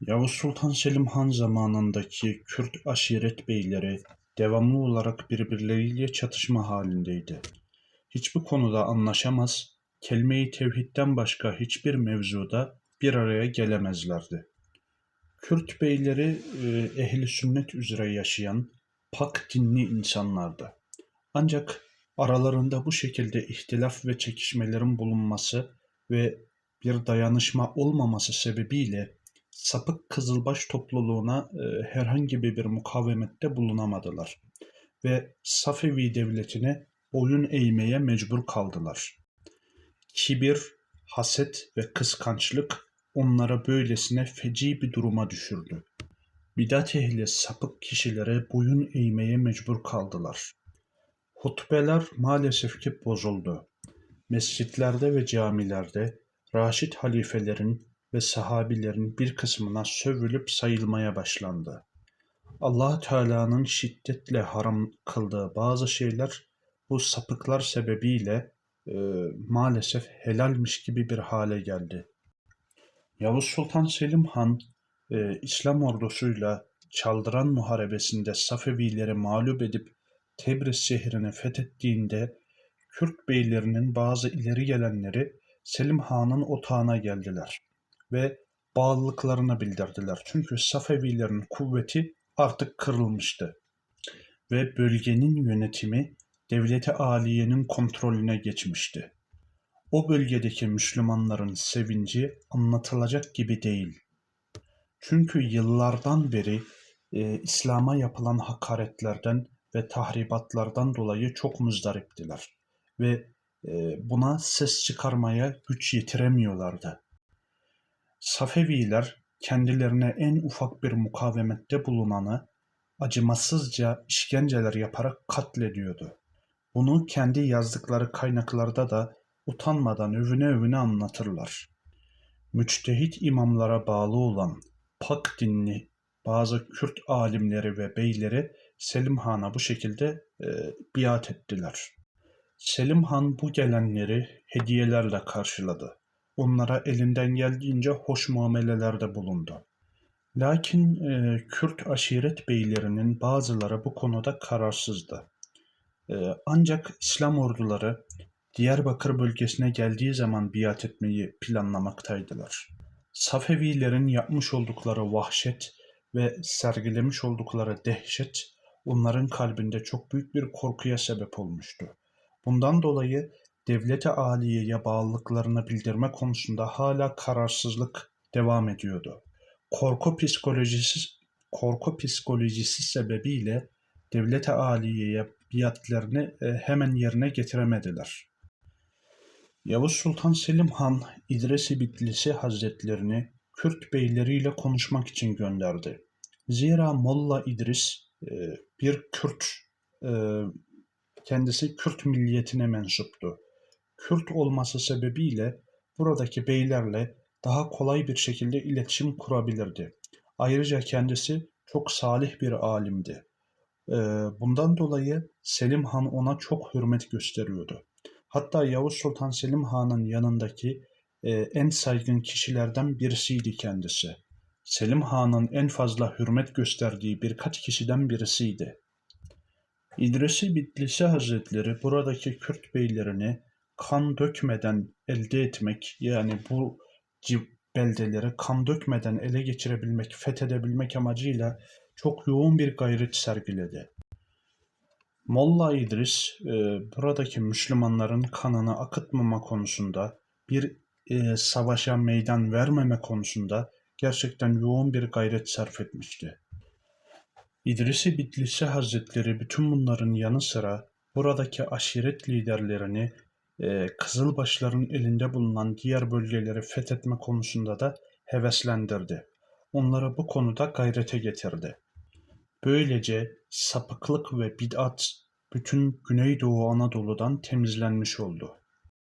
Yavuz Sultan Selim Han zamanındaki Kürt aşiret beyleri devamlı olarak birbirleriyle çatışma halindeydi. Hiçbir konuda anlaşamaz, kelime-i tevhidden başka hiçbir mevzuda bir araya gelemezlerdi. Kürt beyleri e, ehli sünnet üzere yaşayan pak dinli insanlardı. Ancak aralarında bu şekilde ihtilaf ve çekişmelerin bulunması ve bir dayanışma olmaması sebebiyle sapık Kızılbaş topluluğuna e, herhangi bir mukavemette bulunamadılar ve Safevi devletine boyun eğmeye mecbur kaldılar. Kibir, haset ve kıskançlık onlara böylesine feci bir duruma düşürdü. Bidat ehli sapık kişilere boyun eğmeye mecbur kaldılar. Hutbeler maalesef ki bozuldu. Mescitlerde ve camilerde Raşid halifelerin ve sahabilerin bir kısmına sövülüp sayılmaya başlandı. Allah Teala'nın şiddetle haram kıldığı bazı şeyler bu sapıklar sebebiyle e, maalesef helalmiş gibi bir hale geldi. Yavuz Sultan Selim Han e, İslam ordusuyla Çaldıran Muharebesi'nde Safevileri mağlup edip Tebriz şehrini fethettiğinde Kürt beylerinin bazı ileri gelenleri Selim Han'ın otağına geldiler ve bağlılıklarını bildirdiler. Çünkü Safevilerin kuvveti artık kırılmıştı ve bölgenin yönetimi devleti aliyenin kontrolüne geçmişti. O bölgedeki Müslümanların sevinci anlatılacak gibi değil. Çünkü yıllardan beri e, İslam'a yapılan hakaretlerden ve tahribatlardan dolayı çok muzdariptiler ve e, buna ses çıkarmaya güç yetiremiyorlardı. Safeviler kendilerine en ufak bir mukavemette bulunanı acımasızca işkenceler yaparak katlediyordu. Bunu kendi yazdıkları kaynaklarda da utanmadan övüne övüne anlatırlar. Müçtehit imamlara bağlı olan pak dinli bazı Kürt alimleri ve beyleri Selim Han'a bu şekilde e, biat ettiler. Selim Han bu gelenleri hediyelerle karşıladı. Onlara elinden geldiğince hoş muamelelerde bulundu. Lakin e, Kürt aşiret beylerinin bazıları bu konuda kararsızdı. E, ancak İslam orduları Diyarbakır bölgesine geldiği zaman biat etmeyi planlamaktaydılar. Safevilerin yapmış oldukları vahşet ve sergilemiş oldukları dehşet onların kalbinde çok büyük bir korkuya sebep olmuştu. Bundan dolayı devlete aliyeye bağlılıklarını bildirme konusunda hala kararsızlık devam ediyordu. Korku psikolojisi korku psikolojisi sebebiyle devlete aliyeye biatlerini e, hemen yerine getiremediler. Yavuz Sultan Selim Han İdrisi Bitlisi Hazretlerini Kürt beyleriyle konuşmak için gönderdi. Zira Molla İdris e, bir Kürt, e, kendisi Kürt milliyetine mensuptu. Kürt olması sebebiyle buradaki beylerle daha kolay bir şekilde iletişim kurabilirdi. Ayrıca kendisi çok salih bir alimdi. E, bundan dolayı Selim Han ona çok hürmet gösteriyordu. Hatta Yavuz Sultan Selim Han'ın yanındaki e, en saygın kişilerden birisiydi kendisi. Selim Han'ın en fazla hürmet gösterdiği birkaç kişiden birisiydi. İdrisi Bitlisi Hazretleri buradaki Kürt beylerini kan dökmeden elde etmek yani bu beldeleri kan dökmeden ele geçirebilmek, fethedebilmek amacıyla çok yoğun bir gayret sergiledi. Molla İdris e, buradaki Müslümanların kanını akıtmama konusunda bir e, savaşa meydan vermeme konusunda gerçekten yoğun bir gayret sarf etmişti. İdrisi Bitlisi Hazretleri bütün bunların yanı sıra buradaki aşiret liderlerini e, Kızılbaşların elinde bulunan diğer bölgeleri fethetme konusunda da heveslendirdi. Onları bu konuda gayrete getirdi. Böylece sapıklık ve bid'at bütün Güneydoğu Anadolu'dan temizlenmiş oldu.